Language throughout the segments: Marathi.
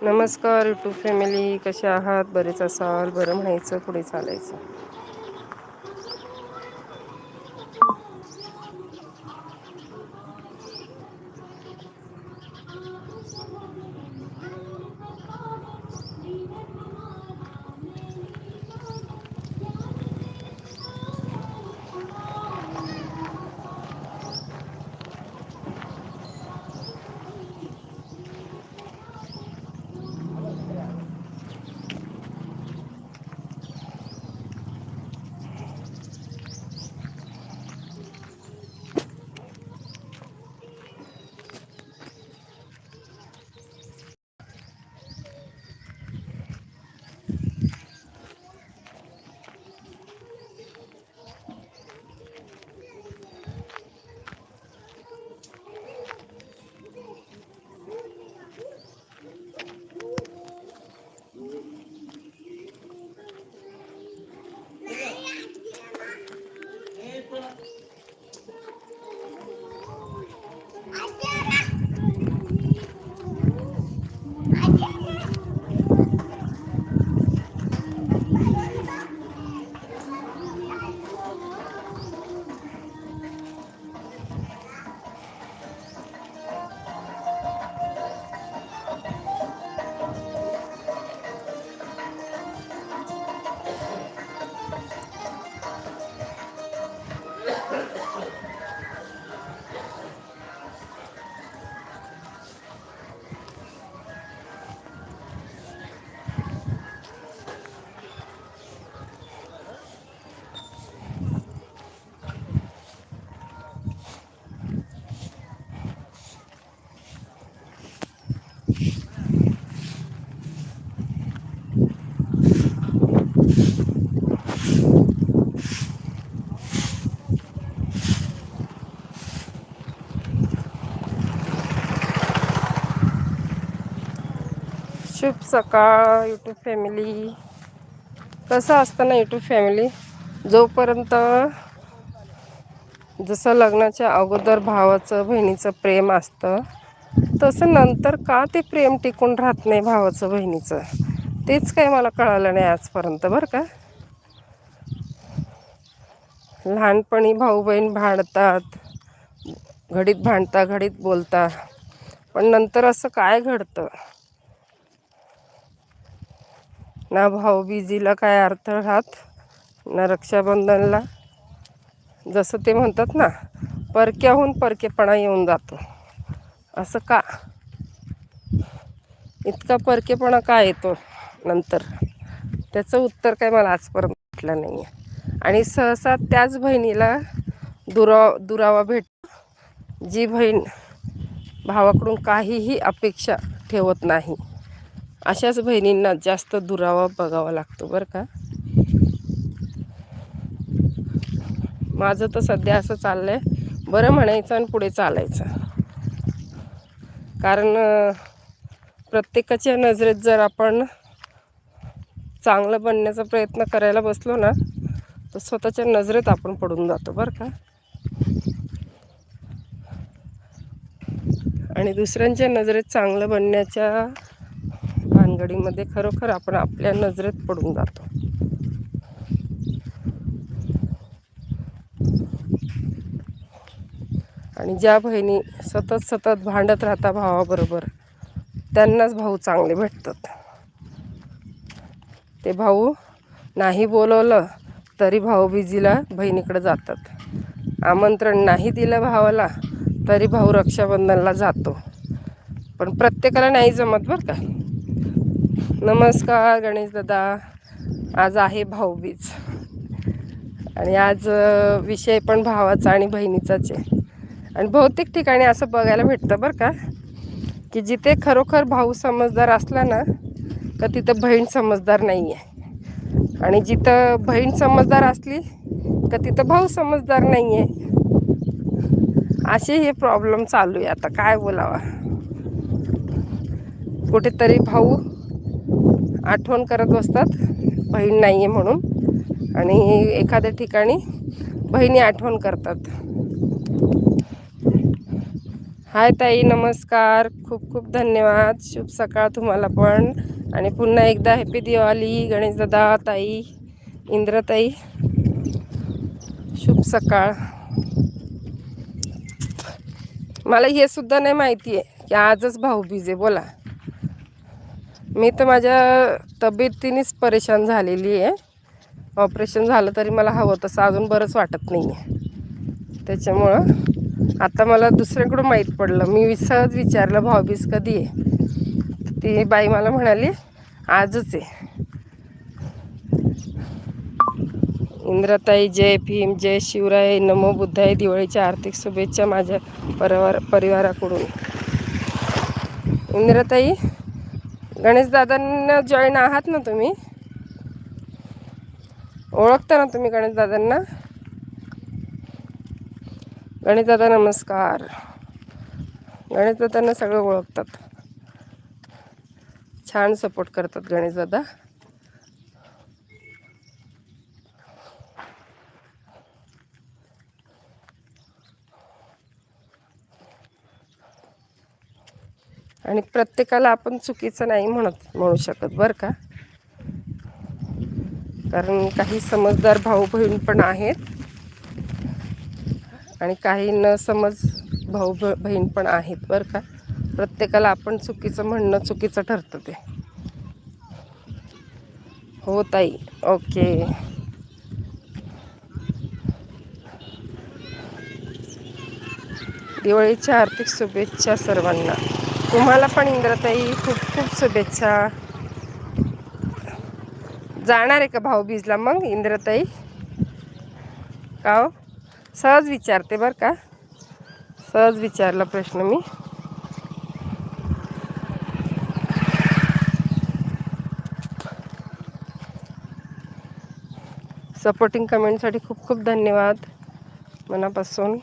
नमस्कार यूट्यूब फॅमिली कसे आहात? बरेच असाल बरं म्हणायचं पुढे चालायचं. शुभ सकाळ यूट्यूब फॅमिली कसं असतं ना यूट्यूब फॅमिली जोपर्यंत जसं लग्नाच्या अगोदर भावाचं बहिणीचं प्रेम असतं तसं नंतर का ते प्रेम टिकून राहत नाही भावाचं बहिणीचं? तेच काही मला कळालं नाही आजपर्यंत बरं का? लहानपणी भाऊ बहीण भांडतात घडीत भांडता घडीत बोलता. पण नंतर असं काय घडतं? ना भाऊबीजीला काय अर्थ राहत ना रक्षाबंधनला. जसं ते म्हणतात ना परक्याहून परकेपणा येऊन जातो. असं का? इतका परकेपणा का येतो नंतर? त्याचं उत्तर काय मला आजपर्यंत भेटलं नाही आहे आणि सहसा त्याच बहिणीला दुराव दुरावा भेट जी बहीण भावाकडून काहीही अपेक्षा ठेवत नाही. अशाच बहिणींना जास्त दुरावा बघावा लागतो बरं का. माझं तर सध्या असं चाललं आहे बरं म्हणायचं आणि पुढे चालायचं. कारण प्रत्येकाच्या नजरेत जर आपण चांगलं बनण्याचा प्रयत्न करायला बसलो ना तर स्वतःच्या नजरेत आपण पडून जातो बरं का. आणि दुसऱ्यांच्या नजरेत चांगलं बनण्याच्या भानगडीमध्ये खरोखर आपण आपल्या नजरेत पडून जातो. आणि ज्या बहिणी सतत सतत भांडत राहता भावाबरोबर त्यांनाच भाऊ चांगले भेटतात. ते भाऊ नाही बोलवलं तरी भाऊबीजीला बहिणीकडे जातात. आमंत्रण नाही दिलं भावाला तरी भाऊ रक्षाबंधनला जातो. पण प्रत्येकाला नाही जमत बरं का. नमस्कार गणेश दादा. आज आहे भाऊबीज. आणि आज विषय पण भावाचा आणि बहिणीचाच आहे. आणि बहुतेक ठिकाणी असं बघायला भेटतं बरं का की जिथे खरोखर भाऊ समजदार असला ना का तिथं बहीण समजदार नाही आहे आणि जिथं बहीण समजदार असली का तिथं भाऊ समजदार नाही आहे असे हे प्रॉब्लेम चालू आहे. आता काय बोलावा? कुठेतरी भाऊ आठवण करत बसतात. बहीण नाही आहे म्हणून. आणि एखाद्या ठिकाणी बहिणी आठवण करतात. हाय ताई नमस्कार. खूप खूप धन्यवाद. शुभ सकाळ तुम्हाला पण. आणि पुन्हा एकदा हॅपी दिवाळी गणेशदादा ताई इंद्रताई. शुभ सकाळ. मला हे सुद्धा नाही माहिती आहे की आजच भाऊबीज आहे. बोला. मी तर माझ्या तब्येतीनेच परेशान झालेली आहे. ऑपरेशन झालं तरी मला हवं तसं अजून बरंच वाटत नाही आहे त्याच्यामुळं आता मला दुसऱ्याकडून माहीत पडलं. मी सहज विचारलं भाऊबीज कधी आहे? तर ती बाई मला म्हणाली आजच आहे. इंद्रताई जय भीम जय शिवराय नमो बुद्धाय दिवाळीच्या आर्थिक शुभेच्छा माझ्या परिवार परिवाराकडून. इंद्रताई गणेशदादांना जॉईन आहात ना तुम्ही? ओळखता ना तुम्ही गणेशदादांना? गणेशदादा नमस्कार. गणेशदादांना सगळं ओळखतात. छान सपोर्ट करतात गणेशदादा. आणि प्रत्येकाला आपण चुकीचं नाही म्हणत म्हणू शकत बरं का? कारण काही समजदार भाऊ बहीण पण आहेत. आणि काही न समज भाऊ बहीण पण आहेत बरं का? प्रत्येकाला आपण चुकीचं म्हणणं चुकीचं ठरतं ते. हो ताई. ओके. दिवाळीच्या आर्थिक शुभेच्छा सर्वांना. तुम्हाला पण इंद्रताई खूप खूप शुभेच्छा. जाणार आहे का भाऊबीजला मग इंद्रताई? का हो? सहज विचारते बरं का. सहज विचारला प्रश्न मी. सपोर्टिंग कमेंटसाठी खूप खूप धन्यवाद. मनापासून.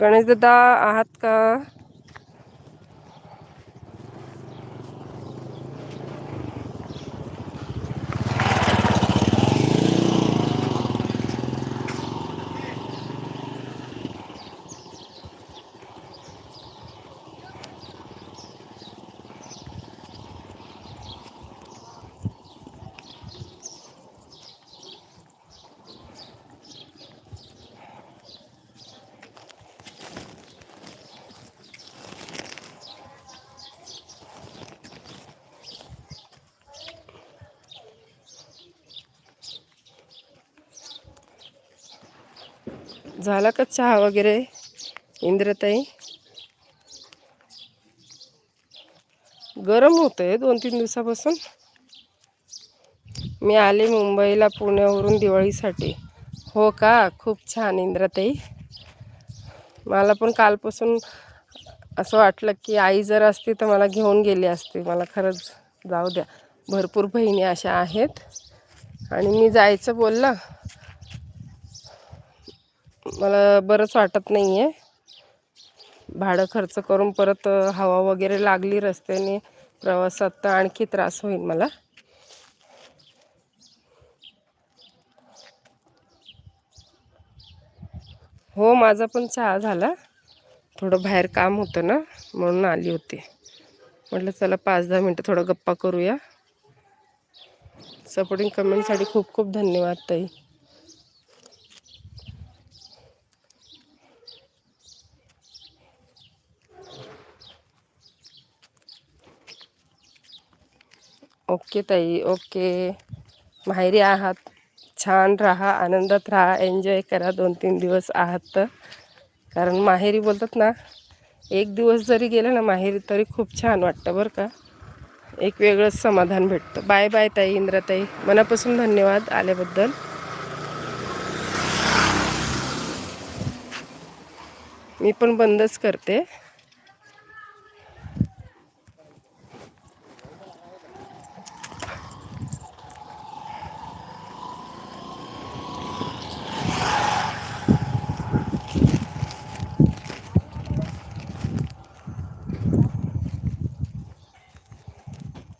गणेशदादा आहात का? झाला का चहा वगैरे? इंद्रताई? गरम होतं आहे दोन तीन दिवसापासून. मी आले मुंबईला पुण्यावरून दिवाळीसाठी. हो का? खूप छान इंद्रताई. मला पण कालपासून असं वाटलं की आई जर असती तर मला घेऊन गेली असती. मला खरंच जाऊ द्या. भरपूर बहिणी अशा आहेत. आणि मी जायचं बोललं. मला बरंच वाटत नाही आहे भाडं खर्च करून परत हवा वगैरे लागली रस्त्याने प्रवासात तर आणखी त्रास होईल मला. हो माझा पण चहा झाला. थोडं बाहेर काम होतं ना म्हणून आली होती. म्हटलं चला पाच दहा मिनटं थोडं गप्पा करूया. सपोर्टिंग कमेंटसाठी खूप खूप धन्यवाद ताई. ओके ताई ओके. माहेरी आहात. छान राहा आनंदात राहा एन्जॉय करा. दोन तीन दिवस आहात तर. कारण माहेरी बोलतात ना एक दिवस जरी गेलं ना माहेरी तरी खूप छान वाटतं बरं का. एक वेगळंच समाधान भेटतं. बाय बाय ताई इंद्राताई मनापासून धन्यवाद आल्याबद्दल. मी पण बंदच करते.